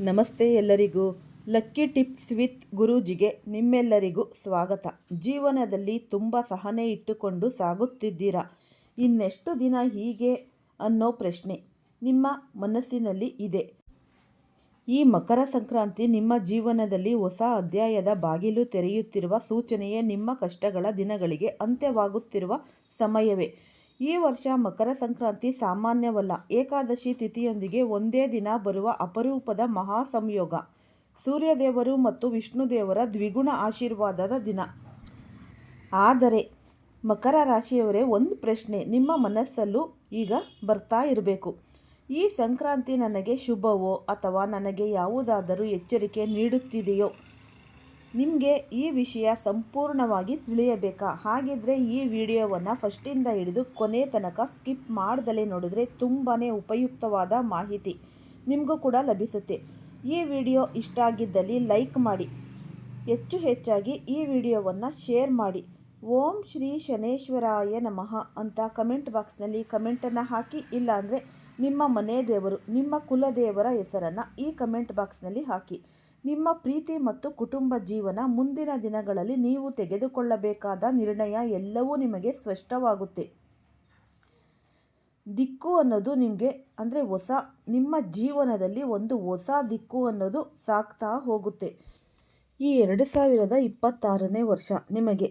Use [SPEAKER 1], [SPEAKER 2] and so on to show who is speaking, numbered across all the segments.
[SPEAKER 1] ನಮಸ್ತೆ ಎಲ್ಲರಿಗೂ. Lucky tips with ಗುರೂಜಿಗೆ ನಿಮ್ಮೆಲ್ಲರಿಗೂ ಸ್ವಾಗತ. ಜೀವನದಲ್ಲಿ ತುಂಬ ಸಹನೆ ಇಟ್ಟುಕೊಂಡು ಸಾಗುತ್ತಿದ್ದೀರಾ? ಇನ್ನೆಷ್ಟು ದಿನ ಹೀಗೆ ಅನ್ನೋ ಪ್ರಶ್ನೆ ನಿಮ್ಮ ಮನಸ್ಸಿನಲ್ಲಿ ಇದೆ. ಈ ಮಕರ ಸಂಕ್ರಾಂತಿ ನಿಮ್ಮ ಜೀವನದಲ್ಲಿ ಹೊಸ ಅಧ್ಯಾಯದ ಬಾಗಿಲು ತೆರೆಯುತ್ತಿರುವ ಸೂಚನೆಯೇ ನಿಮ್ಮ ಕಷ್ಟಗಳ ದಿನಗಳಿಗೆ ಅಂತ್ಯವಾಗುತ್ತಿರುವ ಸಮಯವೇ. ಈ ವರ್ಷ ಮಕರ ಸಂಕ್ರಾಂತಿ ಸಾಮಾನ್ಯವಲ್ಲ. ಏಕಾದಶಿ ತಿಥಿಯೊಂದಿಗೆ ಒಂದೇ ದಿನ ಬರುವ ಅಪರೂಪದ ಮಹಾ ಸಂಯೋಗ ಸೂರ್ಯದೇವರು ಮತ್ತು ವಿಷ್ಣುದೇವರ ದ್ವಿಗುಣ ಆಶೀರ್ವಾದದ ದಿನ. ಆದರೆ, ಮಕರ ರಾಶಿಯವರೇ ಒಂದು ಪ್ರಶ್ನೆ. ನಿಮ್ಮ ಮನಸ್ಸಲ್ಲೂ ಈಗ ಬರ್ತಾ ಇರಬೇಕು. ಈ ಸಂಕ್ರಾಂತಿ ನನಗೆ ಶುಭವೋ ಅಥವಾ ನನಗೆ ಯಾವುದಾದರೂ ಎಚ್ಚರಿಕೆ ನೀಡುತ್ತಿದೆಯೋ? ನಿಮಗೆ ಈ ವಿಷಯ ಸಂಪೂರ್ಣವಾಗಿ ತಿಳಿಯಬೇಕಾ? ಹಾಗಿದ್ರೆ ಈ ವಿಡಿಯೋವನ್ನು ಫಸ್ಟಿಂದ ಹಿಡಿದು ಕೊನೆ ತನಕ ಸ್ಕಿಪ್ ಮಾಡ್ದಲೇ ನೋಡಿದ್ರೆ ತುಂಬಾ ಉಪಯುಕ್ತವಾದ ಮಾಹಿತಿ ನಿಮಗೂ ಕೂಡ ಲಭಿಸುತ್ತೆ. ಈ ವಿಡಿಯೋ ಇಷ್ಟ ಆಗಿದ್ದಲ್ಲಿ ಲೈಕ್ ಮಾಡಿ, ಹೆಚ್ಚು ಹೆಚ್ಚಾಗಿ ಈ ವಿಡಿಯೋವನ್ನು ಶೇರ್ ಮಾಡಿ. ಓಂ ಶ್ರೀ ಶನೇಶ್ವರಾಯ ನಮಃ ಅಂತ ಕಮೆಂಟ್ ಬಾಕ್ಸ್ನಲ್ಲಿ ಕಮೆಂಟನ್ನು ಹಾಕಿ, ಇಲ್ಲಾಂದರೆ ನಿಮ್ಮ ಮನೆ ದೇವರು, ನಿಮ್ಮ ಕುಲದೇವರ ಹೆಸರನ್ನು ಈ ಕಮೆಂಟ್ ಬಾಕ್ಸ್ನಲ್ಲಿ ಹಾಕಿ. ನಿಮ್ಮ ಪ್ರೀತಿ ಮತ್ತು ಕುಟುಂಬ ಜೀವನ ಮುಂದಿನ ದಿನಗಳಲ್ಲಿ ನೀವು ತೆಗೆದುಕೊಳ್ಳಬೇಕಾದ ನಿರ್ಣಯ ಎಲ್ಲವೂ ನಿಮಗೆ ಸ್ಪಷ್ಟವಾಗುತ್ತೆ. ದಿಕ್ಕು ಅನ್ನೋದು ನಿಮಗೆ, ಅಂದರೆ ಹೊಸ, ನಿಮ್ಮ ಜೀವನದಲ್ಲಿ ಒಂದು ಹೊಸ ದಿಕ್ಕು ಅನ್ನೋದು ಸಾಕ್ತಾ ಹೋಗುತ್ತೆ. ಈ ಎರಡು ಸಾವಿರದ ಇಪ್ಪತ್ತಾರನೇ ವರ್ಷ ನಿಮಗೆ.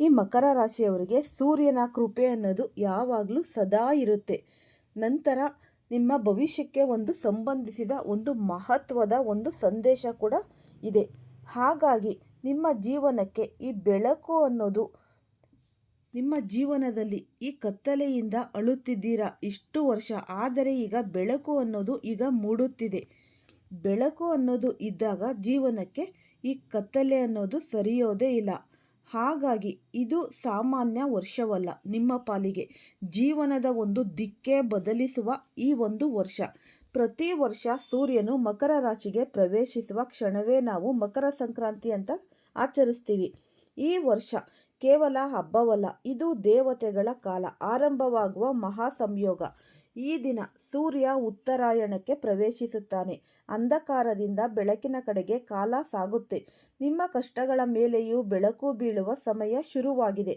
[SPEAKER 1] ಈ ಮಕರ ರಾಶಿಯವರಿಗೆ ಸೂರ್ಯನ ಕೃಪೆ ಅನ್ನೋದು ಯಾವಾಗಲೂ ಸದಾ ಇರುತ್ತೆ. ನಂತರ ನಿಮ್ಮ ಭವಿಷ್ಯಕ್ಕೆ ಒಂದು ಸಂಬಂಧಿಸಿದ ಒಂದು ಮಹತ್ವದ ಒಂದು ಸಂದೇಶ ಕೂಡ ಇದೆ. ಹಾಗಾಗಿ ನಿಮ್ಮ ಜೀವನಕ್ಕೆ ಈ ಬೆಳಕು ಅನ್ನೋದು, ನಿಮ್ಮ ಜೀವನದಲ್ಲಿ ಈ ಕತ್ತಲೆಯಿಂದ ಅಳುತ್ತಿದ್ದೀರಾ ಇಷ್ಟು ವರ್ಷ, ಆದರೆ ಈಗ ಬೆಳಕು ಅನ್ನೋದು ಈಗ ಮೂಡುತ್ತಿದೆ. ಬೆಳಕು ಅನ್ನೋದು ಇದ್ದಾಗ ಜೀವನಕ್ಕೆ ಈ ಕತ್ತಲೆ ಅನ್ನೋದು ಸರಿಯೋದೇ ಇಲ್ಲ. ಹಾಗಾಗಿ ಇದು ಸಾಮಾನ್ಯ ವರ್ಷವಲ್ಲ. ನಿಮ್ಮ ಪಾಲಿಗೆ ಜೀವನದ ಒಂದು ದಿಕ್ಕೇ ಬದಲಿಸುವ ಈ ಒಂದು ವರ್ಷ. ಪ್ರತಿ ವರ್ಷ ಸೂರ್ಯನು ಮಕರ ರಾಶಿಗೆ ಪ್ರವೇಶಿಸುವ ಕ್ಷಣವೇ ನಾವು ಮಕರ ಸಂಕ್ರಾಂತಿ ಅಂತ ಆಚರಿಸ್ತೀವಿ. ಈ ವರ್ಷ ಕೇವಲ ಹಬ್ಬವಲ್ಲ, ಇದು ದೇವತೆಗಳ ಕಾಲ. ಆರಂಭವಾಗುವ ಮಹಾ ಸಂಯೋಗ ಈ ದಿನ ಸೂರ್ಯ ಉತ್ತರಾಯಣಕ್ಕೆ ಪ್ರವೇಶಿಸುತ್ತಾನೆ. ಅಂಧಕಾರದಿಂದ ಬೆಳಕಿನ ಕಡೆಗೆ ಕಾಲ ಸಾಗುತ್ತೆ. ನಿಮ್ಮ ಕಷ್ಟಗಳ ಮೇಲೆಯೂ ಬೆಳಕು ಬೀಳುವ ಸಮಯ ಶುರುವಾಗಿದೆ.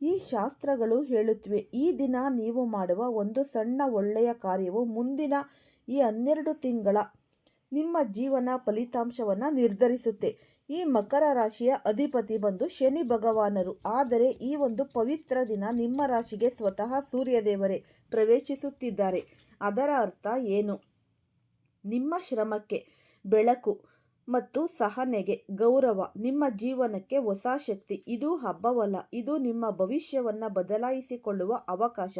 [SPEAKER 1] ಈ ಶಾಸ್ತ್ರಗಳು ಹೇಳುತ್ತಿವೆ, ಈ ದಿನ ನೀವು ಮಾಡುವ ಒಂದು ಸಣ್ಣ ಒಳ್ಳೆಯ ಕಾರ್ಯವು ಮುಂದಿನ ಈ ಹನ್ನೆರಡು ತಿಂಗಳ ನಿಮ್ಮ ಜೀವನ ಫಲಿತಾಂಶವನ್ನು ನಿರ್ಧರಿಸುತ್ತೆ. ಈ ಮಕರ ರಾಶಿಯ ಅಧಿಪತಿ ಬಂದು ಶನಿ ಭಗವಾನರು. ಆದರೆ ಈ ಒಂದು ಪವಿತ್ರ ದಿನ ನಿಮ್ಮ ರಾಶಿಗೆ ಸ್ವತಃ ಸೂರ್ಯದೇವರೇ ಪ್ರವೇಶಿಸುತ್ತಿದ್ದಾರೆ. ಅದರ ಅರ್ಥ ಏನು? ನಿಮ್ಮ ಶ್ರಮಕ್ಕೆ, ಬೆಳಕು ಮತ್ತು ಸಹನೆಗೆ ಗೌರವ. ನಿಮ್ಮ ಜೀವನಕ್ಕೆ ಹೊಸ ಶಕ್ತಿ. ಇದು ಹಬ್ಬವಲ್ಲ, ಇದು ನಿಮ್ಮ ಭವಿಷ್ಯವನ್ನು ಬದಲಾಯಿಸಿಕೊಳ್ಳುವ ಅವಕಾಶ.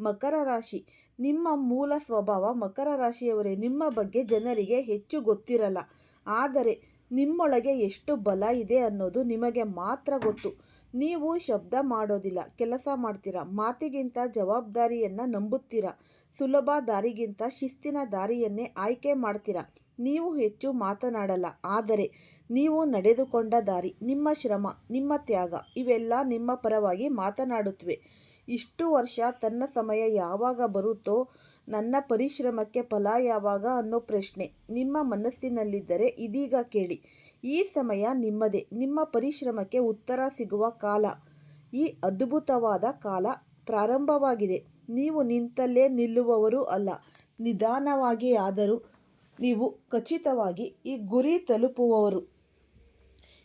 [SPEAKER 1] ಮಕರ ರಾಶಿ, ನಿಮ್ಮ ಮೂಲ ಸ್ವಭಾವ ಮಕರ ರಾಶಿಯವರೇ. ನಿಮ್ಮ ಬಗ್ಗೆ ಜನರಿಗೆ ಹೆಚ್ಚು ಗೊತ್ತಿರಲ್ಲ. ಆದರೆ ನಿಮ್ಮೊಳಗೆ ಎಷ್ಟು ಬಲ ಇದೆ ಅನ್ನೋದು ನಿಮಗೆ ಮಾತ್ರ ಗೊತ್ತು. ನೀವು ಶಬ್ದ ಮಾಡೋದಿಲ್ಲ, ಕೆಲಸ ಮಾಡ್ತೀರಾ, ಮಾತಿಗಿಂತ ಜವಾಬ್ದಾರಿಯನ್ನು ನಂಬುತ್ತೀರಾ, ಸುಲಭ ದಾರಿಗಿಂತ ಶಿಸ್ತಿನ ದಾರಿಯನ್ನೇ ಆಯ್ಕೆ ಮಾಡ್ತೀರಾ. ನೀವು ಹೆಚ್ಚು ಮಾತನಾಡಲ್ಲ, ಆದರೆ ನೀವು ನಡೆದುಕೊಂಡ ದಾರಿ, ನಿಮ್ಮ ಶ್ರಮ, ನಿಮ್ಮ ತ್ಯಾಗ, ಇವೆಲ್ಲ ನಿಮ್ಮ ಪರವಾಗಿ ಮಾತನಾಡುತ್ತವೆ. ಇಷ್ಟು ವರ್ಷ ತನ್ನ ಸಮಯ ಯಾವಾಗ ಬರುತ್ತೋ ನನ್ನ ಪರಿಶ್ರಮಕ್ಕೆ ಫಲ ಯಾವಾಗ ಅನ್ನೋ ಪ್ರಶ್ನೆ. ನಿಮ್ಮ ಮನಸ್ಸಿನಲ್ಲಿದ್ದರೆ ಇದೀಗ ಕೇಳಿ. ಈ ಸಮಯ ನಿಮ್ಮದೇ. ನಿಮ್ಮ ಪರಿಶ್ರಮಕ್ಕೆ ಉತ್ತರ ಸಿಗುವ ಕಾಲ. ಈ ಅದ್ಭುತವಾದ ಕಾಲ ಪ್ರಾರಂಭವಾಗಿದೆ. ನೀವು ನಿಂತಲ್ಲೇ ನಿಲ್ಲುವವರು ಅಲ್ಲ. ನಿಧಾನವಾಗಿ ಆದರೂ ನೀವು ಖಚಿತವಾಗಿ ಈ ಗುರಿ ತಲುಪುವವರು.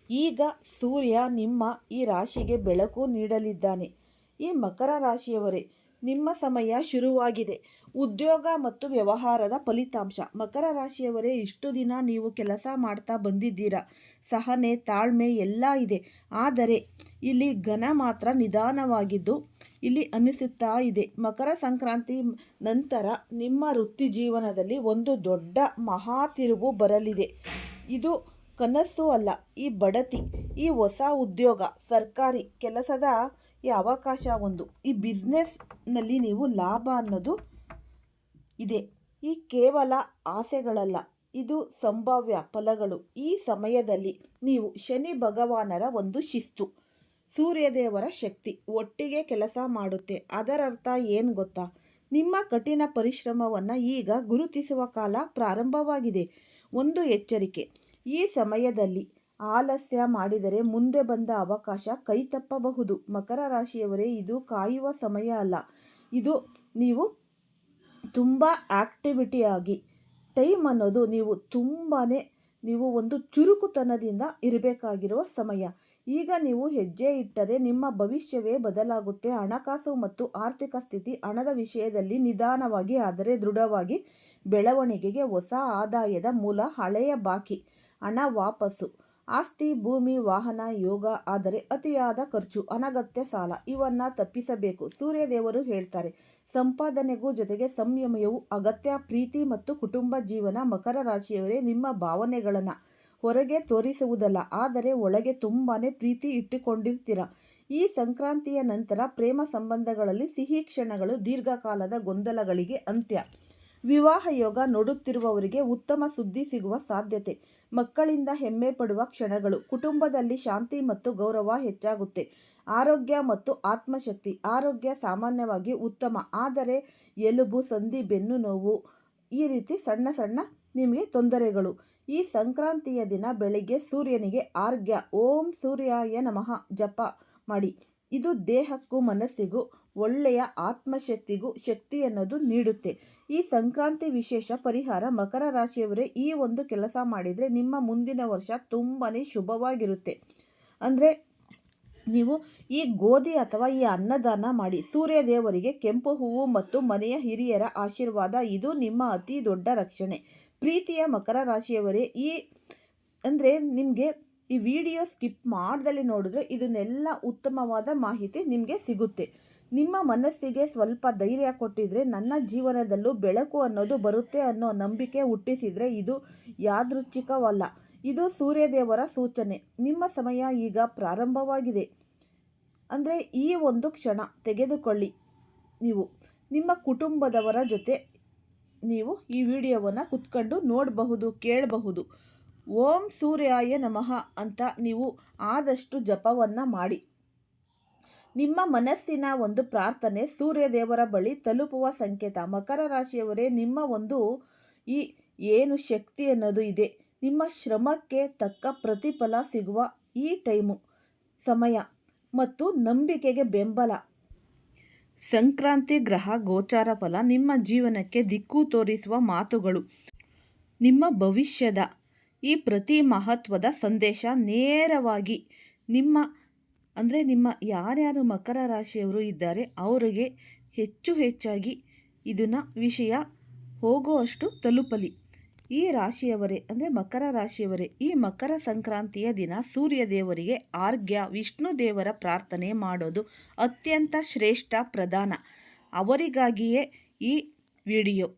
[SPEAKER 1] ಈಗ ಸೂರ್ಯ ನಿಮ್ಮ ಈ ರಾಶಿಗೆ ಬೆಳಕು ನೀಡಲಿದ್ದಾನೆ. ಈ ಮಕರ ರಾಶಿಯವರೇ ನಿಮ್ಮ ಸಮಯ ಶುರುವಾಗಿದೆ. ಉದ್ಯೋಗ ಮತ್ತು ವ್ಯವಹಾರದ ಫಲಿತಾಂಶ. ಮಕರ ರಾಶಿಯವರೇ, ಇಷ್ಟು ದಿನ ನೀವು ಕೆಲಸ ಮಾಡ್ತಾ ಬಂದಿದ್ದೀರಾ? ಸಹನೆ, ತಾಳ್ಮೆ ಎಲ್ಲ ಇದೆ. ಆದರೆ, ಇಲ್ಲಿ ಘನ ಮಾತ್ರ ನಿಧಾನವಾಗಿದ್ದು, ಇಲ್ಲಿ ಅನಿಸುತ್ತಾ ಇದೆ. ಮಕರ ಸಂಕ್ರಾಂತಿ ನಂತರ ನಿಮ್ಮ ವೃತ್ತಿ ಜೀವನದಲ್ಲಿ ಒಂದು ದೊಡ್ಡ ಮಹಾ ತಿರುವು ಬರಲಿದೆ. ಇದು ಕನಸು ಅಲ್ಲ, ಈ ಬಡತಿ, ಈ ಹೊಸ ಉದ್ಯೋಗ, ಸರ್ಕಾರಿ ಕೆಲಸದ ಈ ಅವಕಾಶ ಒಂದು. ಈ ಬಿಸ್ನೆಸ್ನಲ್ಲಿ ನೀವು ಲಾಭ ಅನ್ನೋದು ಇದೆ. ಈ ಕೇವಲ ಆಸೆಗಳಲ್ಲ, ಇದು ಸಂಭಾವ್ಯ ಫಲಗಳು. ಈ ಸಮಯದಲ್ಲಿ ನೀವು ಶನಿ ಭಗವಾನರ ಒಂದು ಶಿಸ್ತು, ಸೂರ್ಯದೇವರ ಶಕ್ತಿ ಒಟ್ಟಿಗೆ ಕೆಲಸ ಮಾಡುತ್ತೆ. ಅದರರ್ಥ ಏನು ಗೊತ್ತಾ? ನಿಮ್ಮ ಕಠಿಣ ಪರಿಶ್ರಮವನ್ನು ಈಗ ಗುರುತಿಸುವ ಕಾಲ ಪ್ರಾರಂಭವಾಗಿದೆ. ಒಂದು ಎಚ್ಚರಿಕೆ. ಈ ಸಮಯದಲ್ಲಿ ಆಲಸ್ಯ ಮಾಡಿದರೆ ಮುಂದೆ ಬಂದ ಅವಕಾಶ ಕೈತಪ್ಪಬಹುದು. ಮಕರ ರಾಶಿಯವರೇ, ಇದು ಕಾಯುವ ಸಮಯ ಅಲ್ಲ. ಇದು ನೀವು ತುಂಬ ಆಕ್ಟಿವಿಟಿಯಾಗಿ ಟೈಮ್ ಅನ್ನೋದು ನೀವು ತುಂಬಾ ನೀವು ಒಂದು ಚುರುಕುತನದಿಂದ ಇರಬೇಕಾಗಿರುವ ಸಮಯ. ಈಗ ನೀವು ಹೆಜ್ಜೆ ಇಟ್ಟರೆ ನಿಮ್ಮ ಭವಿಷ್ಯವೇ ಬದಲಾಗುತ್ತೆ. ಹಣಕಾಸು ಮತ್ತು ಆರ್ಥಿಕ ಸ್ಥಿತಿ ಹಣದ ವಿಷಯದಲ್ಲಿ ನಿಧಾನವಾಗಿ, ಆದರೆ ದೃಢವಾಗಿ ಬೆಳವಣಿಗೆಗೆ ಹೊಸ ಆದಾಯದ ಮೂಲ ಹಳೆಯ ಬಾಕಿ. ಹಣ ವಾಪಸ್ಸು. ಆಸ್ತಿ, ಭೂಮಿ, ವಾಹನ, ಯೋಗ, ಆದರೆ ಅತಿಯಾದ ಖರ್ಚು, ಅನಗತ್ಯ ಸಾಲ ಇವನ್ನ ತಪ್ಪಿಸಬೇಕು. ಸೂರ್ಯದೇವರು ಹೇಳ್ತಾರೆ, ಸಂಪಾದನೆಗೂ ಜೊತೆಗೆ ಸಂಯಮಯವು ಅಗತ್ಯ. ಪ್ರೀತಿ ಮತ್ತು ಕುಟುಂಬ ಜೀವನ ಮಕರ ರಾಶಿಯವರೇ ನಿಮ್ಮ ಭಾವನೆಗಳನ್ನು ಹೊರಗೆ ತೋರಿಸುವುದಲ್ಲ, ಆದರೆ ಒಳಗೆ ತುಂಬಾ ಪ್ರೀತಿ ಇಟ್ಟುಕೊಂಡಿರ್ತೀರ. ಈ ಸಂಕ್ರಾಂತಿಯ ನಂತರ ಪ್ರೇಮ ಸಂಬಂಧಗಳಲ್ಲಿ ಸಿಹಿ ಕ್ಷಣಗಳು ದೀರ್ಘಕಾಲದ ಗೊಂದಲಗಳಿಗೆ ಅಂತ್ಯ. ವಿವಾಹ ಯೋಗ ನೋಡುತ್ತಿರುವವರಿಗೆ ಉತ್ತಮ ಸುದ್ದಿ ಸಿಗುವ ಸಾಧ್ಯತೆ. ಮಕ್ಕಳಿಂದ ಹೆಮ್ಮೆ ಪಡುವ ಕ್ಷಣಗಳು. ಕುಟುಂಬದಲ್ಲಿ ಶಾಂತಿ ಮತ್ತು ಗೌರವ ಹೆಚ್ಚಾಗುತ್ತೆ. ಆರೋಗ್ಯ ಮತ್ತು ಆತ್ಮಶಕ್ತಿ. ಆರೋಗ್ಯ ಸಾಮಾನ್ಯವಾಗಿ ಉತ್ತಮ. ಆದರೆ ಎಲುಬು, ಸಂಧಿ, ಬೆನ್ನು ನೋವು ಈ ರೀತಿ ಸಣ್ಣ ಸಣ್ಣ ನಿಮಗೆ ತೊಂದರೆಗಳು. ಈ ಸಂಕ್ರಾಂತಿಯ ದಿನ ಬೆಳಿಗ್ಗೆ ಸೂರ್ಯನಿಗೆ ಆರ್ಘ್ಯ. ಓಂ ಸೂರ್ಯಾಯ ನಮಃ. ಜಪ ಮಾಡಿ. ಇದು ದೇಹಕ್ಕೂ ಮನಸ್ಸಿಗೂ ಒಳ್ಳೆಯ ಆತ್ಮಶಕ್ತಿಗೂ ಶಕ್ತಿ ಅನ್ನೋದು ನೀಡುತ್ತೆ. ಈ ಸಂಕ್ರಾಂತಿ ವಿಶೇಷ ಪರಿಹಾರ ಮಕರ ರಾಶಿಯವರೇ ಈ ಒಂದು ಕೆಲಸ ಮಾಡಿದರೆ ನಿಮ್ಮ ಮುಂದಿನ ವರ್ಷ ತುಂಬಾ ಶುಭವಾಗಿರುತ್ತೆ. ಅಂದರೆ ನೀವು ಈ ಗೋಧಿ ಅಥವಾ ಈ ಅನ್ನದಾನ ಮಾಡಿ ಸೂರ್ಯ ದೇವರಿಗೆ ಕೆಂಪು ಹೂವು ಮತ್ತು ಮನೆಯ ಹಿರಿಯರ ಆಶೀರ್ವಾದ, ಇದು ನಿಮ್ಮ ಅತಿ ದೊಡ್ಡ ರಕ್ಷಣೆ. ಪ್ರೀತಿಯ ಮಕರ ರಾಶಿಯವರೇ, ಈ ಅಂದರೆ ನಿಮಗೆ ಈ ವಿಡಿಯೋ ಸ್ಕಿಪ್ ಮಾಡ್ದಲ್ಲಿ ನೋಡಿದ್ರೆ ಇದನ್ನೆಲ್ಲ ಉತ್ತಮವಾದ ಮಾಹಿತಿ ನಿಮಗೆ ಸಿಗುತ್ತೆ. ನಿಮ್ಮ ಮನಸ್ಸಿಗೆ ಸ್ವಲ್ಪ ಧೈರ್ಯ ಕೊಟ್ಟಿದ್ರೆ ನನ್ನ ಜೀವನದಲ್ಲೂ ಬೆಳಕು ಅನ್ನೋದು ಬರುತ್ತೆ ಅನ್ನೋ ನಂಬಿಕೆ ಹುಟ್ಟಿಸಿದರೆ ಇದು ಯಾದೃಚ್ಛಿಕವಲ್ಲ. ಇದು ಸೂರ್ಯದೇವರ ಸೂಚನೆ. ನಿಮ್ಮ ಸಮಯ ಈಗ ಪ್ರಾರಂಭವಾಗಿದೆ. ಅಂದರೆ ಈ ಒಂದು ಕ್ಷಣ ತೆಗೆದುಕೊಳ್ಳಿ ನೀವು. ನಿಮ್ಮ ಕುಟುಂಬದವರ ಜೊತೆ ನೀವು ಈ ವಿಡಿಯೋವನ್ನು ಕುತ್ಕೊಂಡು ನೋಡಬಹುದು, ಕೇಳಬಹುದು. ಓಂ ಸೂರ್ಯಾಯ ನಮಃ ಅಂತ ನೀವು ಆದಷ್ಟು ಜಪವನ್ನು ಮಾಡಿ. ನಿಮ್ಮ ಮನಸ್ಸಿನ ಒಂದು ಪ್ರಾರ್ಥನೆ ಸೂರ್ಯದೇವರ ಬಳಿ ತಲುಪುವ ಸಂಕೇತ. ಮಕರ ರಾಶಿಯವರೇ, ನಿಮ್ಮ ಒಂದು ಈ ಏನು ಶಕ್ತಿ ಅನ್ನೋದು ಇದೆ. ನಿಮ್ಮ ಶ್ರಮಕ್ಕೆ ತಕ್ಕ ಪ್ರತಿಫಲ ಸಿಗುವ ಈ ಟೈಮು, ಸಮಯ ಮತ್ತು ನಂಬಿಕೆಗೆ ಬೆಂಬಲ. ಸಂಕ್ರಾಂತಿ ಗ್ರಹ ಗೋಚಾರ ಫಲ ನಿಮ್ಮ ಜೀವನಕ್ಕೆ ದಿಕ್ಕು ತೋರಿಸುವ ಮಾತುಗಳು. ನಿಮ್ಮ ಭವಿಷ್ಯದ ಈ ಪ್ರತಿ ಮಹತ್ವದ ಸಂದೇಶ ನೇರವಾಗಿ ನಿಮ್ಮ ಅಂದರೆ ನಿಮ್ಮ ಯಾರ್ಯಾರು ಮಕರ ರಾಶಿಯವರು ಇದ್ದಾರೆ, ಅವರಿಗೆ ಹೆಚ್ಚು ಹೆಚ್ಚಾಗಿ ಇದನ್ನು ವಿಷಯ ಹೋಗುವಷ್ಟು ತಲುಪಲಿ. ಈ ರಾಶಿಯವರೇ, ಅಂದರೆ ಮಕರ ರಾಶಿಯವರೇ, ಈ ಮಕರ ಸಂಕ್ರಾಂತಿಯ ದಿನ ಸೂರ್ಯ ದೇವರಿಗೆ ಆರ್ಘ್ಯ, ವಿಷ್ಣು ದೇವರ ಪ್ರಾರ್ಥನೆ ಮಾಡೋದು ಅತ್ಯಂತ ಶ್ರೇಷ್ಠ ಪ್ರಧಾನ. ಅವರಿಗಾಗಿಯೇ ಈ ವಿಡಿಯೋ.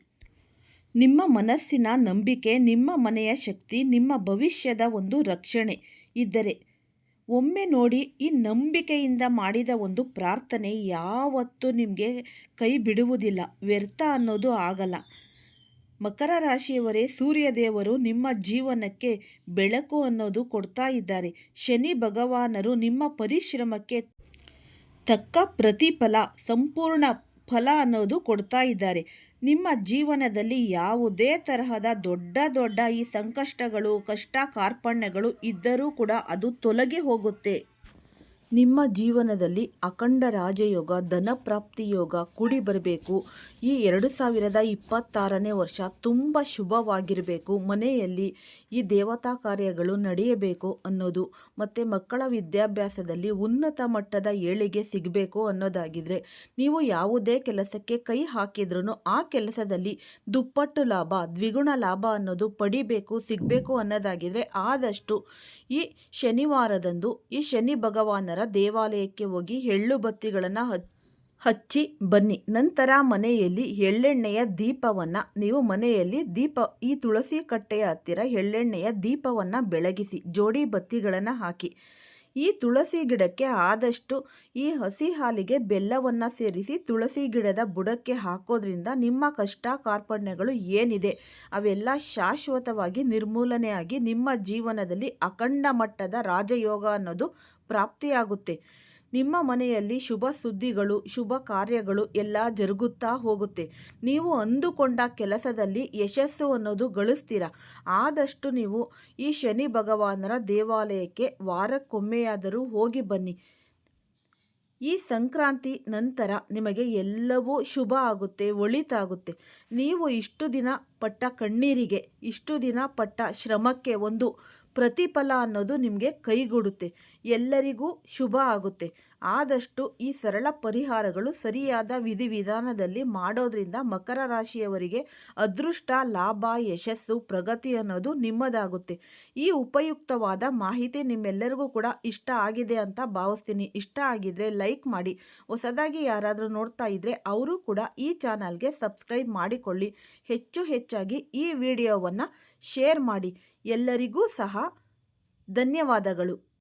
[SPEAKER 1] ನಿಮ್ಮ ಮನಸ್ಸಿನ ನಂಬಿಕೆ, ನಿಮ್ಮ ಮನೆಯ ಶಕ್ತಿ, ನಿಮ್ಮ ಭವಿಷ್ಯದ ಒಂದು ರಕ್ಷಣೆ ಇದ್ದರೆ ಒಮ್ಮೆ ನೋಡಿ ಈ ನಂಬಿಕೆಯಿಂದ ಮಾಡಿದ ಒಂದು ಪ್ರಾರ್ಥನೆ ಯಾವತ್ತೂ ನಿಮಗೆ ಕೈ ಬಿಡುವುದಿಲ್ಲ. ವ್ಯರ್ಥ ಅನ್ನೋದು ಆಗಲ್ಲ. ಮಕರ ರಾಶಿಯವರೇ, ಸೂರ್ಯದೇವರು ನಿಮ್ಮ ಜೀವನಕ್ಕೆ ಬೆಳಕು ಅನ್ನೋದು ಕೊಡ್ತಾ ಇದ್ದಾರೆ. ಶನಿ ಭಗವಾನರು ನಿಮ್ಮ ಪರಿಶ್ರಮಕ್ಕೆ ತಕ್ಕ ಪ್ರತಿಫಲ, ಸಂಪೂರ್ಣ ಫಲ ಅನ್ನೋದು ಕೊಡ್ತಾ ಇದ್ದಾರೆ. ನಿಮ್ಮ ಜೀವನದಲ್ಲಿ ಯಾವುದೇ ತರಹದ ದೊಡ್ಡ ದೊಡ್ಡ ಈ ಸಂಕಷ್ಟಗಳು ಕಷ್ಟ ಕಾರ್ಪಣ್ಯಗಳು ಇದ್ದರೂ ಕೂಡ ಅದು ತೊಲಗಿ ಹೋಗುತ್ತೆ. ನಿಮ್ಮ ಜೀವನದಲ್ಲಿ ಅಖಂಡ ರಾಜಯೋಗ ಧನಪ್ರಾಪ್ತಿ ಯೋಗ ಕೂಡಿ ಬರಬೇಕು. ಈ ಎರಡು ಸಾವಿರದ ಇಪ್ಪತ್ತಾರನೇ ವರ್ಷ ತುಂಬ ಶುಭವಾಗಿರಬೇಕು. ಮನೆಯಲ್ಲಿ ಈ ದೇವತಾ ಕಾರ್ಯಗಳು ನಡೆಯಬೇಕು ಅನ್ನೋದು, ಮತ್ತು ಮಕ್ಕಳ ವಿದ್ಯಾಭ್ಯಾಸದಲ್ಲಿ ಉನ್ನತ ಮಟ್ಟದ ಏಳಿಗೆ ಸಿಗಬೇಕು ಅನ್ನೋದಾಗಿದ್ದರೆ ನೀವು ಯಾವುದೇ ಕೆಲಸಕ್ಕೆ ಕೈ ಹಾಕಿದ್ರೂ ಆ ಕೆಲಸದಲ್ಲಿ ದುಪ್ಪಟ್ಟು ಲಾಭ, ದ್ವಿಗುಣ ಲಾಭ ಅನ್ನೋದು ಪಡಿಬೇಕು, ಸಿಗಬೇಕು ಅನ್ನೋದಾಗಿದ್ದರೆ ಆದಷ್ಟು ಈ ಶನಿವಾರದಂದು ಈ ಶನಿ ಭಗವಾನರ ದೇವಾಲಯಕ್ಕೆ ಹೋಗಿ ಎಳ್ಳು ಬತ್ತಿಗಳನ್ನು ಹಚ್ಚಿ ಬನ್ನಿ. ನಂತರ ಮನೆಯಲ್ಲಿ ಎಳ್ಳೆಣ್ಣೆಯ ದೀಪವನ್ನು, ನೀವು ಮನೆಯಲ್ಲಿ ದೀಪ, ಈ ತುಳಸಿ ಕಟ್ಟೆಯ ಹತ್ತಿರ ಎಳ್ಳೆಣ್ಣೆಯ ದೀಪವನ್ನು ಬೆಳಗಿಸಿ, ಜೋಡಿ ಬತ್ತಿಗಳನ್ನು ಹಾಕಿ. ಈ ತುಳಸಿ ಗಿಡಕ್ಕೆ ಆದಷ್ಟು ಈ ಹಸಿ ಹಾಲಿಗೆ ಬೆಲ್ಲವನ್ನು ಸೇರಿಸಿ ತುಳಸಿ ಗಿಡದ ಬುಡಕ್ಕೆ ಹಾಕೋದ್ರಿಂದ ನಿಮ್ಮ ಕಷ್ಟ ಕಾರ್ಪಣ್ಯಗಳು ಏನಿದೆ? ಅವೆಲ್ಲ ಶಾಶ್ವತವಾಗಿ ನಿರ್ಮೂಲನೆಯಾಗಿ ನಿಮ್ಮ ಜೀವನದಲ್ಲಿ ಅಖಂಡ ಮಟ್ಟದ ರಾಜಯೋಗ ಅನ್ನೋದು ಪ್ರಾಪ್ತಿಯಾಗುತ್ತೆ. ನಿಮ್ಮ ಮನೆಯಲ್ಲಿ ಶುಭ ಸುದ್ದಿಗಳು, ಶುಭ ಕಾರ್ಯಗಳು ಎಲ್ಲ ಜರುಗುತ್ತಾ ಹೋಗುತ್ತೆ. ನೀವು ಅಂದುಕೊಂಡ ಕೆಲಸದಲ್ಲಿ ಯಶಸ್ಸು ಅನ್ನೋದು ಗಳಿಸ್ತೀರ. ಆದಷ್ಟು ನೀವು ಈ ಶನಿ ಭಗವಾನರ ದೇವಾಲಯಕ್ಕೆ ವಾರಕ್ಕೊಮ್ಮೆಯಾದರೂ ಹೋಗಿ ಬನ್ನಿ. ಈ ಸಂಕ್ರಾಂತಿ ನಂತರ ನಿಮಗೆ ಎಲ್ಲವೂ ಶುಭ ಆಗುತ್ತೆ, ಒಳಿತಾಗುತ್ತೆ. ನೀವು ಇಷ್ಟು ದಿನ ಪಟ್ಟ ಕಣ್ಣೀರಿಗೆ, ಇಷ್ಟು ದಿನ ಪಟ್ಟ ಶ್ರಮಕ್ಕೆ ಒಂದು ಪ್ರತಿಫಲ ಅನ್ನೋದು ನಿಮಗೆ ಕೈಗೂಡುತ್ತೆ. ಎಲ್ಲರಿಗೂ ಶುಭ ಆಗುತ್ತೆ. ಆದಷ್ಟು ಈ ಸರಳ ಪರಿಹಾರಗಳು ಸರಿಯಾದ ವಿಧಿವಿಧಾನದಲ್ಲಿ ಮಾಡೋದ್ರಿಂದ ಮಕರ ರಾಶಿಯವರಿಗೆ ಅದೃಷ್ಟ, ಲಾಭ, ಯಶಸ್ಸು, ಪ್ರಗತಿ ಅನ್ನೋದು ನಿಮ್ಮದಾಗುತ್ತೆ. ಈ ಉಪಯುಕ್ತವಾದ ಮಾಹಿತಿ ನಿಮ್ಮೆಲ್ಲರಿಗೂ ಕೂಡ ಇಷ್ಟ ಆಗಿದೆ ಅಂತ ಭಾವಿಸ್ತೀನಿ. ಇಷ್ಟ ಆಗಿದ್ರೆ ಲೈಕ್ ಮಾಡಿ. ಹೊಸದಾಗಿ ಯಾರಾದರೂ ನೋಡ್ತಾ ಇದ್ದರೆ ಅವರು ಕೂಡ ಈ ಚಾನಲ್ಗೆ ಸಬ್ಸ್ಕ್ರೈಬ್ ಮಾಡಿಕೊಳ್ಳಿ. ಹೆಚ್ಚು ಹೆಚ್ಚಾಗಿ ಈ ವಿಡಿಯೋವನ್ನು ಶೇರ್ ಮಾಡಿ ಎಲ್ಲರಿಗೂ ಸಹ ಧನ್ಯವಾದಗಳು.